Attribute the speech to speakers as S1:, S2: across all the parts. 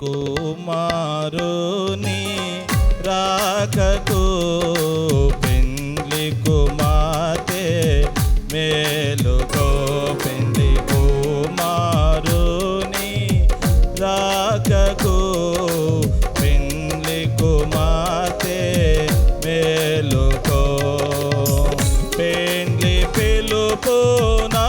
S1: కుమారుని రాకకు పెండ్లి కుమాతే మేలుకో పెండ్లి కుమారుని రాకకు పెండ్లి కుమాతే మేలుకో పెండ్లి పిలుపునా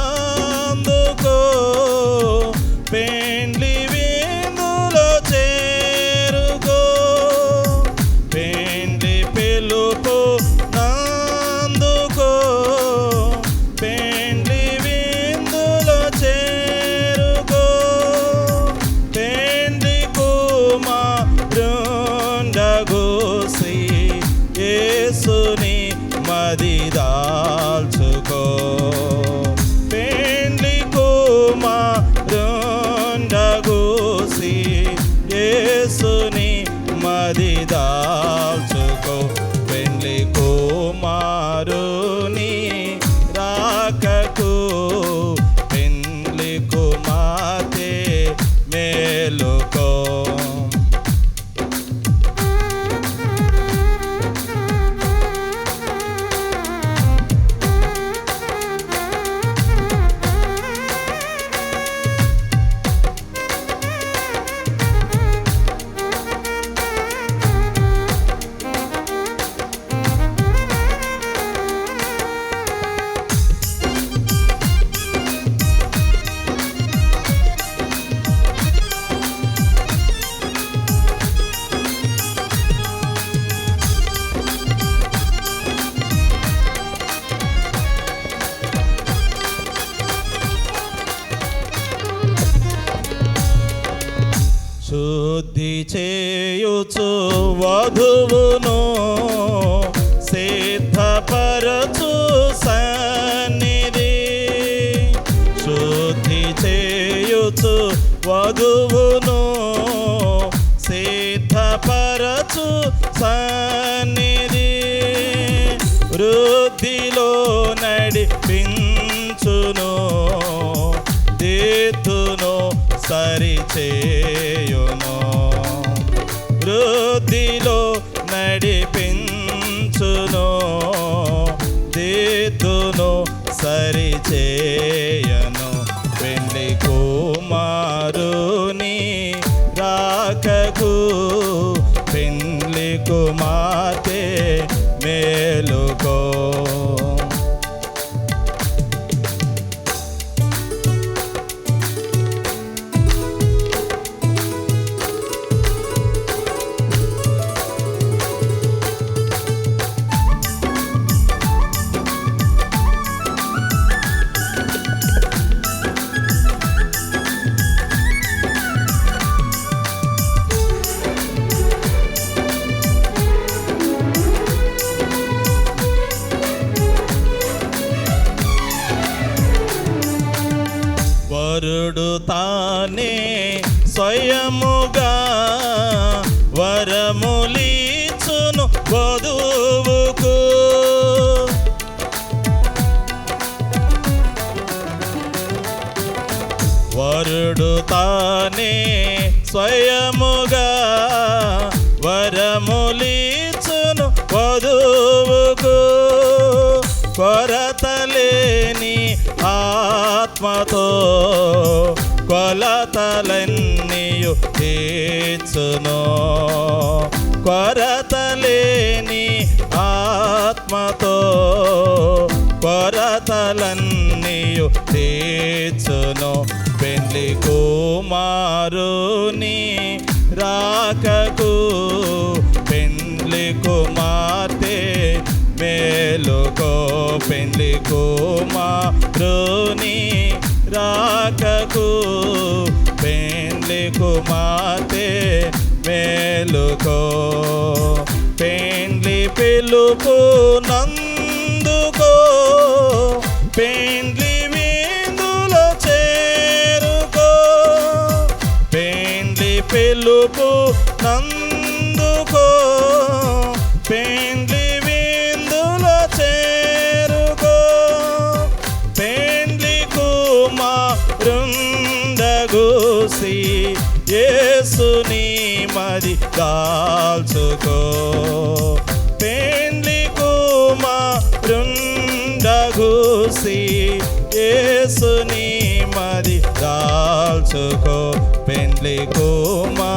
S1: దాల్చుకో. పెండ్లి కుమారుండగోసి యేసుని మది దాల్చుకో. పెండ్లి కుమారుని శుద్ధి చేయుచు వధువును సిద్ధపరచు సన్నిధి. శుద్ధి చేయుచు వధువును సిద్ధపరచు సన్నిధి. వృద్ధిలో నడిపించును దిద్దును సరిచేయును వృద్ధిలో నడిపించును. దిద్దును సరిచేయను పెండ్లి కుమారుని రాకకు పెండ్లి కుమార్తె వరుడు తానే స్వయముగా వరములీచును వధువుకు. వరుడు తానే స్వయముగా వరములీచును వధువుకు. కొరతలేని ఆత్మతో కొలతలన్నీయు తీర్చును. కొరతలేని ఆత్మతో కొరతలన్నీయు తీర్చును. పెళ్ళి కుమారుని రాకకు పెళ్ళి కుమార్తె మేలుకో. పెళ్ళి కో కుమారుని రాకకు పెండ్లి కుమాతే మేలుకో. పెండ్లి పిలుపు నందుకో. పెండ్లి విందులో చేరుకో. పెండ్లి పిలుపు నందుకో. పెండ్లి రుందగూసి కుమారుండగూసి యేసుని మరి దాల్చుకో పెండ్లి కుమా రుందగూసి యేసుని మరి దాల్చుకో పెండ్లి కుమా